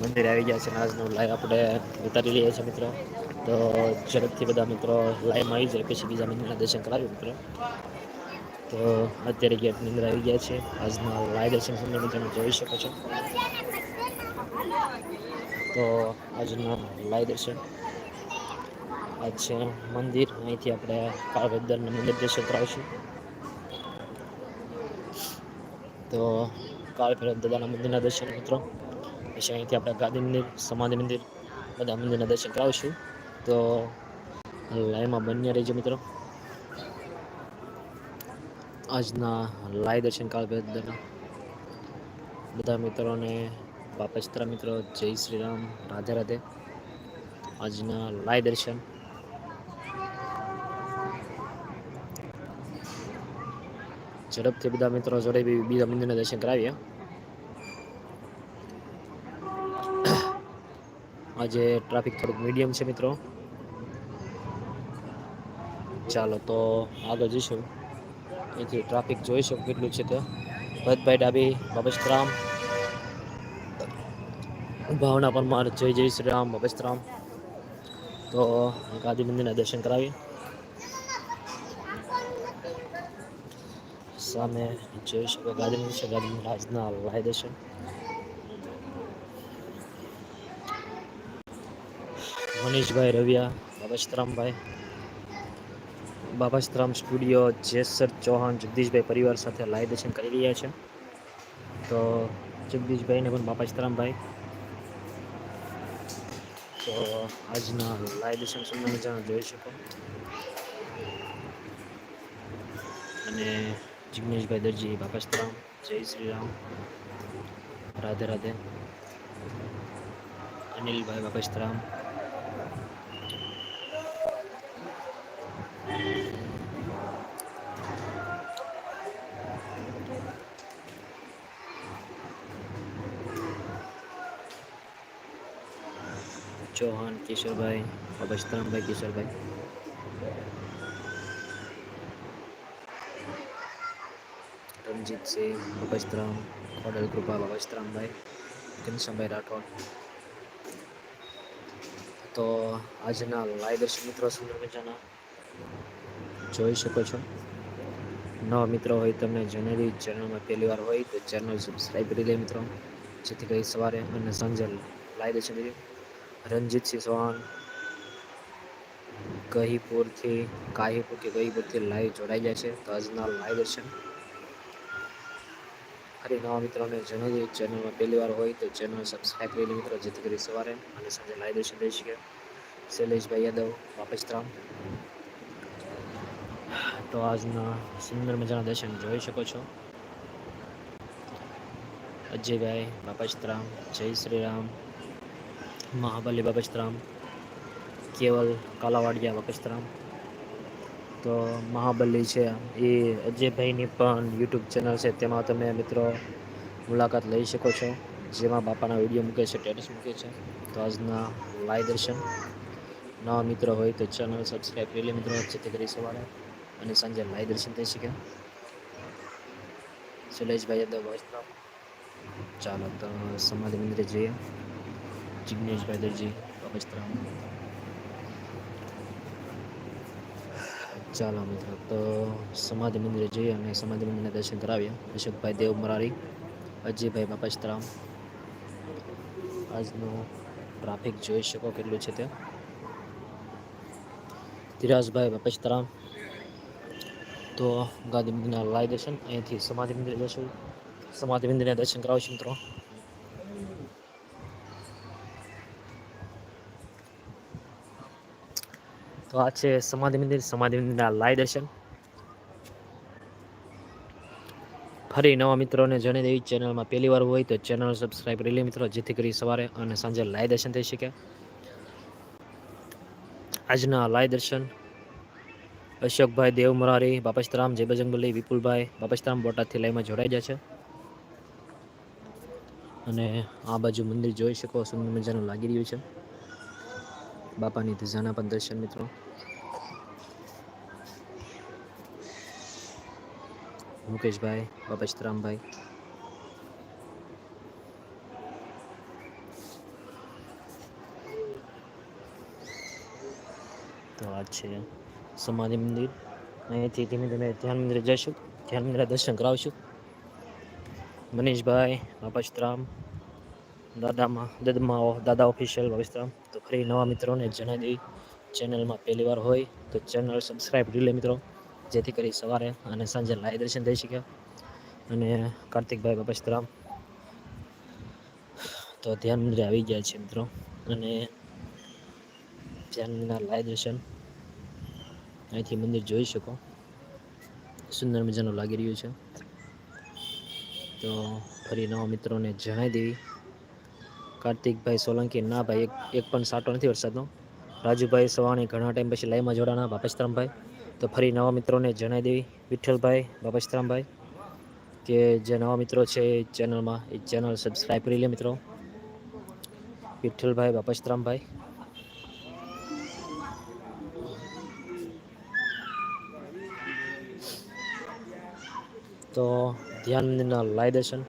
મંદિરે આવી ગયા છે. આજનું લાઈવ આપણે ઉતારી લઈએ છીએ મિત્રો. તો ઝડપથી બધા મિત્રો લાઈવમાં આવી જાય, પછી બીજા મંદિરના દર્શન કરાવ્યું મિત્રો. તો અત્યારે ગેટની અંદર આવી ગયા છે. આજના લાઈવ દર્શન સમય તમે જોઈ શકો છો. તો આજના લાઈવ દર્શન. આજ છે મંદિર. અહીંથી આપણે કાળભદ્રના મંદિર દર્શન કરાવશું. તો કાળ ભૈરવ દાદાના મંદિરના દર્શન મિત્રો. પછી અહીંથી આપણે ગાંધી મંદિર, સમાધિ મંદિર બધા મંદિરના દર્શન કરાવશું. તો લાઈવમાં બન્યા રહીજો મિત્રો. આજના લાઈવ દર્શન કાળ ભૈરવ દાદાના. બધા મિત્રોને બાપસ્તરા મિત્રો, જય શ્રી રામ, રાધે રાધે. આજના લાઈવ દર્શન. ઝડપથી બધા મિત્રો જોડે બીજા મંદિરના દર્શન કરાવીએ. આજે ટ્રાફિક થોડુંક મીડિયમ છે મિત્રો. ચાલો તો આગળ જઈશું. અહીંથી ટ્રાફિક જોઈ શકું કેટલું છે તો. ભરતભાઈ ડાબી બાબસ્તરામ ભાવના પરમાર જય જય શ્રી રામ બાબસ્તરામ તો ગાંધી મંદિરના દર્શન કરાવીએ. સામે જોઈ શકો ગાંધી છે ગાંધી રાજના લાય છે મનીષભાઈ રવિયા બાબાશ્રામભાઈ બાબાશ્રામ સ્ટુડિયો, જેસર ચૌહાણ, જગદીશભાઈ પરિવાર સાથે લાઈવ દર્શન કરી રહ્યા છે. તો જગદીશભાઈને પણ બાબાશ્રામભાઈ તો આજના લાઈવ દર્શન સુંદર મજાના જોઈ શકો. અને જિગ્નેશભાઈ દરજી બાબાસ્તરામ જય શ્રી રામ રાધે રાધે. અનિલભાઈ બાબાસ્તરામ ચૌહાણ કિશોરભાઈ અભસ્તરામભાઈ કિશોરભાઈ. રણજીતસિંહ અભસ્તરામ ખોડલ કૃપા અભસ્તરામભાઈ ઘનશ્યામભાઈ રાઠોડ. તો આજના લાઈવ મિત્રો સુંદર મજાના? જોઈ શકો છો. નવા મિત્રો હોય તમને જનરલી ચેનલમાં પહેલી વાર હોય તો ચેનલ સબસ્ક્રાઈબ કરી લે મિત્રો. જેથી કરી સવારે અને સાંજે લાઈવ દર્શન કરી રણજીતસિંહ ચૌહાણ કહીપુરથી કાહીપુર કે કહીપુરથી લાઈવ જોડાઈ જાય છે. તો આજના લાઈવ દર્શન ફરી નવા મિત્રોને જણાવી ચેનલમાં પહેલી વાર હોય તો ચેનલ સબસ્ક્રાઈબ કરી મિત્રો, જેથી કરી સવારે અને સાંજે લાઈવ દેશે દઈ કે શૈલેષભાઈ યાદવ વાપસરામ તો આજના સુંદર મજાના દર્શન જોઈ શકો છો. અજયભાઈ બાપસ્તરામ જય શ્રી રામ મહાબલી બાપસ્તરામ કેવલ, કાલાવાડિયા બાપસ્તરામ તો મહાબલી છે. એ અજયભાઈની પણ યુટ્યુબ ચેનલ છે. તેમાં તમે મિત્રો મુલાકાત લઈ શકો છો. જેમાં બાપાના વીડિયો મૂકે છે સ્ટેટસ મૂકે છે. તો આજના લાઈવ દર્શન. નવા મિત્રો હોય તો ચેનલ સબસ્ક્રાઈબ કરી લે મિત્રો. જેથી કરી સવારે અને સાંજે લાઈવ દર્શન થઈ શકે. શૈલેષભાઈ યાદવ વસ્ત્રામ ચાલો તો સમાધિ મંદિરે જઈએ. જિગ્નેશભાઈ દરજી વસ્ત્રામ ચાલો મિત્રો, તો સમાધિ મંદિરે જઈએ અને સમાધિ મંદિરના દર્શન કરાવીએ. અશોકભાઈ દેવ મરારી, અજયભાઈ બાપસ્તરામ. આજનું ટ્રાફિક જોઈ શકો કેટલું છે તે ધીરાજભાઈ બાપસ્તરામ. તો ગાંધી મંદિરના લાઈ દર્શન અહીંથી સમાધિ મંદિરે જશું. સમાધિ મંદિરના દર્શન કરાવશું મિત્રો. તો આ છે સમાધિ મંદિર. સમાધિ મંદિરના લાઈ દર્શન. ફરી નવા મિત્રોને જણાવી દેવી ચેનલમાં પહેલી વાર હોય તો ચેનલ સબસ્ક્રાઈબ કરી લે મિત્રો, જેથી કરી સવારે અને સાંજે લાઈ દર્શન થઈ શકે. આજના લાઈ દર્શન. અશોકભાઈ દેવ મરારી બાપસ્તરામ જય વિપુલભાઈ બાપસ્તરામ બોટાદથી લાઈમાં જોડાઈ જાય છે. અને આ બાજુ મંદિર જોઈ શકો, સુંદર મજાનું લાગી રહ્યું છે. बापा ने ध्वजा पर दर्शन मित्रों मुकेश भाई बाबा चित्राम भाई तो आज समाधि मंदिर अँ धीमे धीमे ध्यान मंदिर जाशु ध्यान मंदिर दर्शन कराशु मनीष भाई बापा चित्राम દાદામાં દદમાઓ દાદા ઓફિશિયલ બાપસ્તરામ તો ફરી નવા મિત્રોને જણાવી દઈ ચેનલમાં પહેલી વાર હોય તો ચેનલ સબસ્ક્રાઈબ કરી લે મિત્રો. જેથી કરી સવારે અને સાંજે લાઈવ દર્શન થઈ શકે. અને કાર્તિકભાઈ બાપસ્તરામ તો ધ્યાન મંદિરે આવી ગયા છે મિત્રો. અને ધ્યાનના લાઈવ દર્શન અહીંથી મંદિર જોઈ શકો. સુંદર મજાનું લાગી રહ્યું છે. તો ફરી નવા મિત્રોને જણાવી દેવી કાર્તિકભાઈ સોલંકી, ના ભાઈ, એક એક પણ સાટો નથી વરસાદનો. રાજુભાઈ સવાણી ઘણા ટાઈમ પછી લાઈવમાં જોડાણા બાપસ્તરામભાઈ તો ફરી નવા મિત્રોને જણાવી દેવી. વિઠ્ઠલભાઈ બાપસ્તરામભાઈ કે જે નવા મિત્રો છે એ ચેનલમાં, એ ચેનલ સબસ્ક્રાઈબ કરી લે મિત્રો. વિઠ્ઠલભાઈ બાપસ્તરામભાઈ તો ધ્યાન લાઈ દર્શન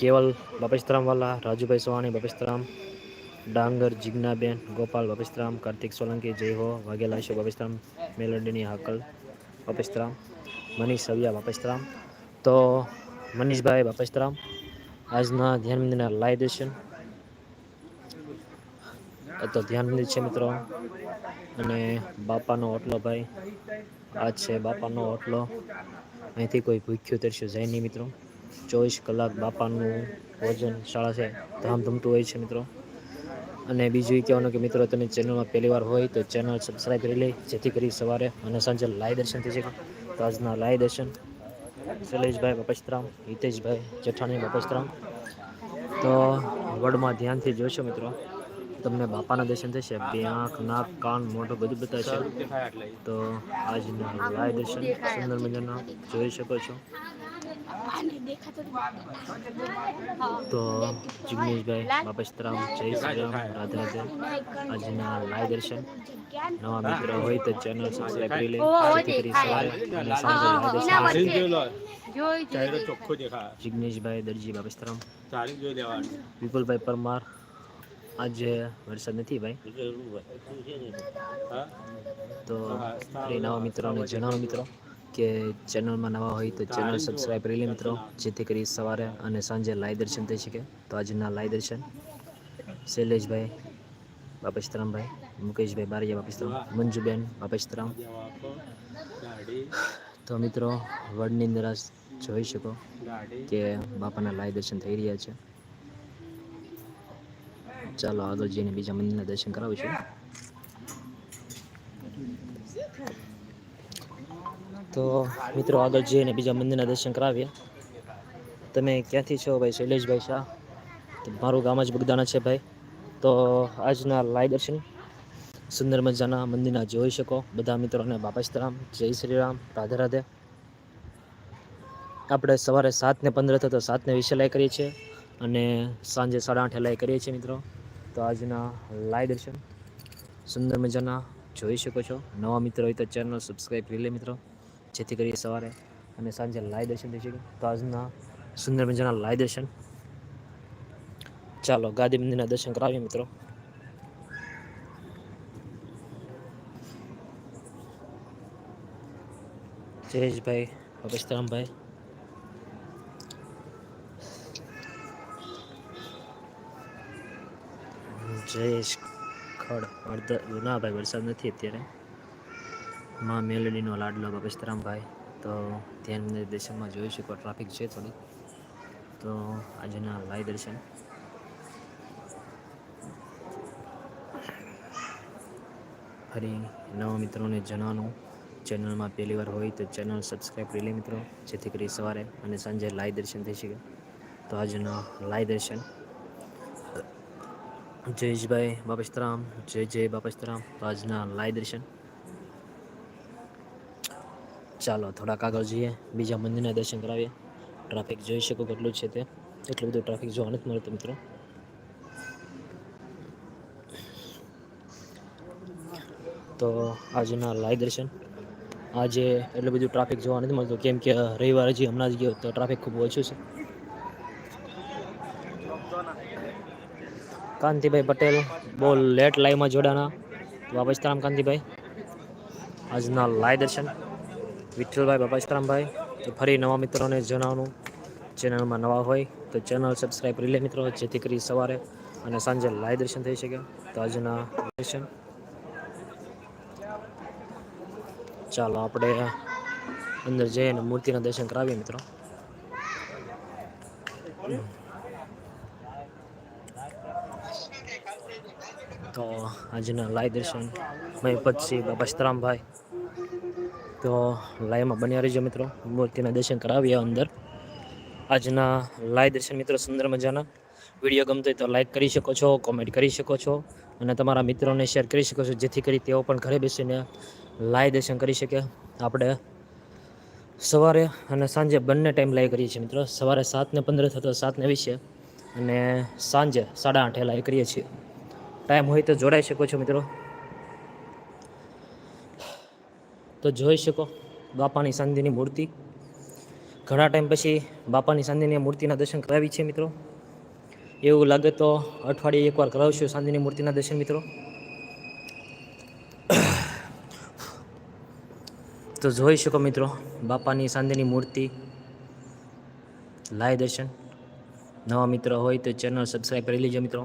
કેવલ બાપેશરામ વાલા, રાજુભાઈ સોહાણી બાપેશરામ, ડાંગર જિજ્ઞાબેન, ગોપાલ બાપેશરામ, કાર્તિક સોલંકી, જય હો, વાઘેલા શો બાપેશરામ, મેલોડીની હાકલ બાપેશરામ, મનીષ સવિયા બાપેશરામ. તો મનીષભાઈ બાપેશરામ, આજના ધ્યાન મંદિરના લાય દર્શન. તો ધ્યાન મંદિર છે મિત્રો. અને બાપાનો ઓટલો ભાઈ. આ છે બાપાનો ઓટલો. અહીંથી કોઈ ભૂખ્યું તરશું જાય નહીં મિત્રો. ચોવીસ કલાક બાપાનું ભોજન શાળા છે, ધામધૂમતું હોય છે મિત્રો. અને બીજું એ કહેવાનું કે મિત્રો, તમે ચેનલમાં પહેલી વાર હોય તો ચેનલ સબસ્ક્રાઈબ કરી લે, જેથી કરી સવારે અને સાંજે લાઈવ દર્શન થઈ શકે. તો આજના લાઈવ દર્શન. શૈલેષભાઈ બપસ્તરામ, હિતેશભાઈ જેઠાણી બપસ્તરામ. તો વડમાં ધ્યાનથી જોશો મિત્રો, તમને બાપાના દર્શન થશે, બે આંખ, નાક, કાન, મોઢું બધું બતાવશે તો આજના લાય દર્શન, સુંદર મજાના જોઈ શકો છો. તો જિગ્નેશભાઈ બાપસ્તરામ જય શ્રી રામ રાધે રાધે. આજના લાઈવ દર્શન. નવા મિત્રો હોય તો ચેનલ સબસ્ક્રાઈબ કરી લે. જેથી કરી સવારે જિગ્નેશભાઈ દરજી બાપસ્તરામ વિપુલભાઈ પરમાર આજે વરસાદ નથી ભાઈ. તો નવા મિત્રોને જણાવો મિત્રો. કે ચેનલમાં નવા હોય તો ચેનલ સબસ્ક્રાઈબ કરી લે મિત્રો. જેથી કરી સવારે અને સાંજે લાઈવ દર્શન થઈ શકે. તો આજના લાઈવ દર્શન. શૈલેષભાઈ બાપેશરામભાઈ મુકેશભાઈ બારિયા બાપેશરામ મંજુબેન બાપેશરામ. તો મિત્રો વડની અંદર જોઈ શકો કે બાપાના લાઈવ દર્શન થઈ રહ્યા છે. ચાલો આગળ જઈને બીજા મંદિરના દર્શન કરાવીશું. તો મિત્રો આગળ જઈને બીજા મંદિરના દર્શન કરાવીએ. તમે ક્યાંથી છો ભાઈ? શૈલેષભાઈ શાહ. મારું ગામ જ બગદાણા છે ભાઈ. તો આજના લાય દર્શન સુંદર મજાના મંદિરના જોઈ શકો. બધા મિત્રોને બાપાસ્તરામ જય શ્રી રામ, રાધે રાધે. આપણે સવારે સાત ને પંદર થતો સાતને વીસે લાઈ કરીએ છીએ અને સાંજે સાડા આઠે લાઈ કરીએ છીએ મિત્રો. તો આજના લાય દર્શન સુંદર મજાના જોઈ શકો છો. નવા મિત્રો હોય તો ચેનલ સબસ્ક્રાઈબ કરી લે મિત્રો. જેથી કરી સવારે અને સાંજે લાય દર્શન થઈ શકે. તો આજના સુંદર મજાના લાય દર્શન. ચાલો, ગાદી મંદિરના દર્શન કરાવીએ મિત્રો. જયેશભાઈ, અગસ્તરામભાઈ. જયેશ ખડ, અડધ ના ભાઈ, વરસાદ નથી અત્યારે. માં મેલડીનો લાડલો બાપસ્તરામભાઈ તો ધ્યાન દર્શનમાં જોઈ શકો ટ્રાફિક છે થોડી. તો આજના લાઈવ દર્શન. ફરી નવા મિત્રોને જણાવવાનું ચેનલમાં પહેલી વાર હોય તો ચેનલ સબસ્ક્રાઈબ કરી લે મિત્રો, જેથી કરી સવારે અને સાંજે લાઈવ દર્શન થઈ શકે. તો આજના લાઈવ દર્શન. જયેશભાઈ બાપસ્તરામ, જય જય બાપસ્તરામ. તો આજના લાઈવ દર્શન. ચાલો થોડાક આગળ જઈએ. બીજા મંદિરના દર્શન કરાવીએ. ટ્રાફિક જોઈ શકો કેટલું છે તે. એટલું બધું ટ્રાફિક જોવા નથી મળતું મિત્રો. તો આજના લાઈવ દર્શન. આજે એટલું બધું ટ્રાફિક જોવા નથી મળતું. કેમ કે રવિવારે હજી હમણાં જ ગયો, તો ટ્રાફિક ખૂબ ઓછું છે. કાંતિભાઈ પટેલ બહુ લેટ લાઈવમાં જોડાણા. વાપસ બાપસ્તરામ કાંતિભાઈ. આજના લાઈવ દર્શન. વિઠ્ઠલભાઈ બાબાશ્રામભાઈ. તો ફરી નવા મિત્રોને જણાવવાનું ચેનલમાં નવા હોય તો ચેનલ સબસ્ક્રાઈબ કરી લે મિત્રો, જેથી કરી સવારે અને સાંજે લાઈવ દર્શન થઈ શકે. તો આજના દર્શન. ચાલો આપણે અંદર જઈને મૂર્તિના દર્શન કરાવીએ મિત્રો. તો આજના લાઈવ દર્શન. મહિપતસિંહ બાબા સીતરામભાઈ તો લાઈવમાં બન્યા રહીજો મિત્રો. મૂર્તિના દર્શન કરાવ્યા અંદર. આજના લાઈવ દર્શન મિત્રો સુંદર મજાના. વીડિયો ગમતો હોય તો લાઈક કરી શકો છો કોમેન્ટ કરી શકો છો અને તમારા મિત્રોને શેર કરી શકો છો, જેથી કરી તેઓ પણ ઘરે બેસીને લાઈવ દર્શન કરી શકે. આપણે સવારે અને સાંજે બંને ટાઈમ લાઈવ કરીએ છીએ મિત્રો. સવારે સાતને પંદર થતો સાતને વીસે અને સાંજે સાડા આઠે લાઈવ કરીએ છીએ. ટાઈમ હોય તો જોડાઈ શકો છો મિત્રો. તો જોઈ શકો બાપાની સાંજની મૂર્તિ. ઘણા ટાઈમ પછી બાપાની સાંજની મૂર્તિના દર્શન કરાવી છે મિત્રો. એવું લાગે તો અઠવાડિયે એકવાર કરાવશું સાંજની મૂર્તિના દર્શન મિત્રો. તો જોઈ શકો મિત્રો બાપાની સાંજની મૂર્તિ. લાય દર્શન. નવા મિત્રો હોય તો ચેનલ સબસ્ક્રાઈબ કરી લેજો મિત્રો.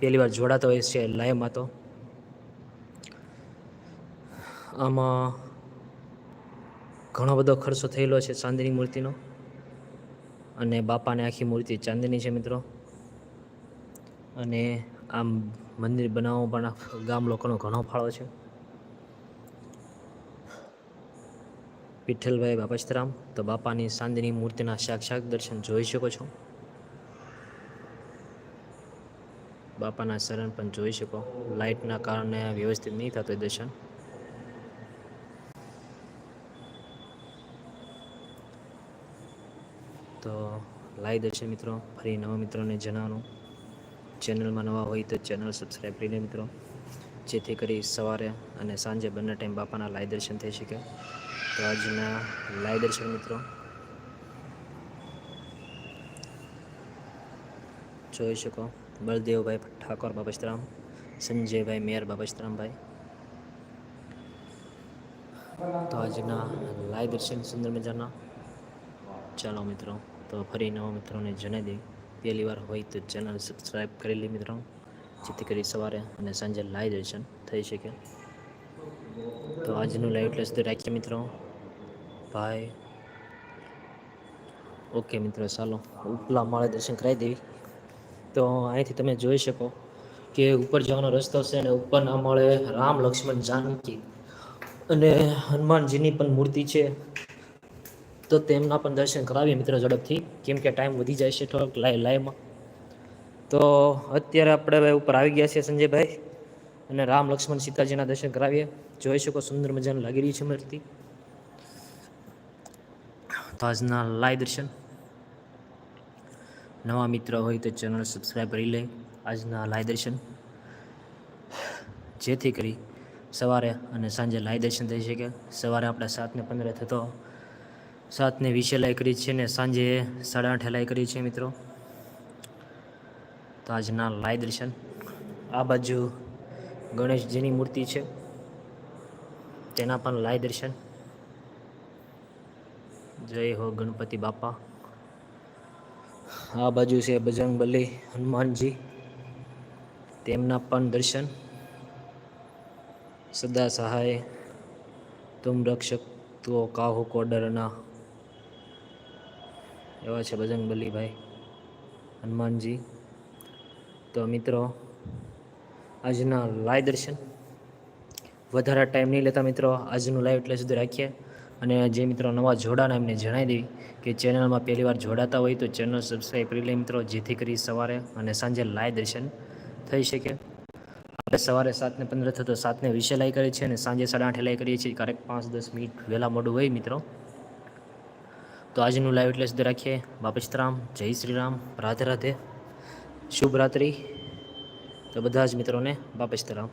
પહેલી વાર જોડાતો હોય છે લાઈવમાં તો. આમાં ઘણો બધો ખર્ચો થયેલો છે ચાંદીની મૂર્તિનો. અને બાપાને આખી મૂર્તિ ચાંદીની છે મિત્રો. અને આમ મંદિર બનાવવામાં પણ ગામ લોકોનો ઘણો ફાળો છે. વિઠ્ઠલભાઈ બાપસ્તરામ, તો બાપાની ચાંદીની મૂર્તિના સાક્ષાત દર્શન જોઈ શકો છો. બાપાના શરણ પણ જોઈ શકો. લાઇટના કારણે વ્યવસ્થિત નહીં થતું દર્શન. તો લાવી દર્શન મિત્રો. ફરી નવા મિત્રોને જણાવવાનું. ચેનલમાં નવા હોય તો ચેનલ સબસ્ક્રાઈબ કરીને મિત્રો. જેથી કરી સવારે અને સાંજે બંને ટાઈમ બાપાના લાઈ દર્શન થઈ શકે. તો આજના લાઈ દર્શન મિત્રો. જોઈ શકો. બળદેવભાઈ ઠાકોર બાબસ્તરામ સંજયભાઈ મેયર બાબસ્તરામભાઈ તો આજના લાઈવ દર્શન સુંદર મજાના ચાલો મિત્રો. તો ફરી નવા મિત્રોને જણાવી દઈએ. પહેલી વાર હોય તો ચેનલ સબસ્ક્રાઈબ કરી લે મિત્રો. જેથી કરી સવારે અને સાંજે લાઈવ દર્શન થઈ શકે. તો આજનું લાઈવ એટલે સુધી રાખીએ મિત્રો. ભાઈ ઓકે મિત્રો, ચાલો, ઉપલા માળે દર્શન કરાવી દેવી. તો અહીંથી તમે જોઈ શકો કે ઉપર જવાનો રસ્તો છે અને ઉપરના માળે રામ લક્ષ્મણ જાનકી અને હનુમાનજીની પણ મૂર્તિ છે. તો તેમના પણ દર્શન કરાવીએ મિત્રો ઝડપથી. કેમ કે ટાઈમ વધી જાય છે થોડોક લાઈ લાઈમાં તો અત્યારે આપણે ઉપર આવી ગયા છીએ સંજયભાઈ અને રામ લક્ષ્મણ સીતાજીના દર્શન કરાવીએ. જોઈ શકો સુંદર મજાનું લાગી રહી છે મૂર્તિ તો આજના લાઈવ દર્શન. નવા મિત્ર હોય તો ચેનલ સબસ્ક્રાઈબ કરી લે. આજના લાઈવ દર્શન. જેથી કરી સવારે અને સાંજે લાઈવ દર્શન થઈ શકે. સવારે આપણે સાતને પંદરે થતો સાતને વીસે લાઈ કરી છે ને સાંજે સાડા આઠે લાઈ કરી છે મિત્રો. તો આજના લાઈ દર્શન. આ બાજુ ગણેશજીની મૂર્તિ છે. તેના પણ લાઈ દર્શન. જય હો ગણપતિ બાપા. આ બાજુ છે બજરંગબલી હનુમાનજી. તેમના પણ દર્શન. સદા સહાય. તુમ રક્ષક તો કાહુ કો ડરના એવા છે બજરંગબલી ભાઈ, હનુમાનજી. તો મિત્રો, આજના લાઈવ દર્શન વધારે ટાઈમ નહીં લેતા મિત્રો, આજનું લાઈવ એટલે સુધી રાખીએ. અને જે મિત્રો નવા જોડાના એમને જણાવી દેવી કે ચેનલમાં પહેલી વાર જોડાતા હોય તો ચેનલ સબસ્ક્રાઈબ કરી લે મિત્રો, જેથી કરી સવારે અને સાંજે લાઈવ દર્શન થઈ શકે. આપણે સવારે સાતને પંદર થતો સાતને વીસે લાઈ કરીએ છીએ અને સાંજે સાડા આઠે લાઈ કરીએ છીએ. ક્યારેક પાંચ દસ મિનિટ વહેલા મોડું હોય મિત્રો. તો આજનું લાઈવ એટલે સુધી રાખીએ. બાપસ્તરામ જય શ્રી રામ, રાધે રાધે. શુભ રાત્રિ. તો બધા જ મિત્રોને બાપસ્તરામ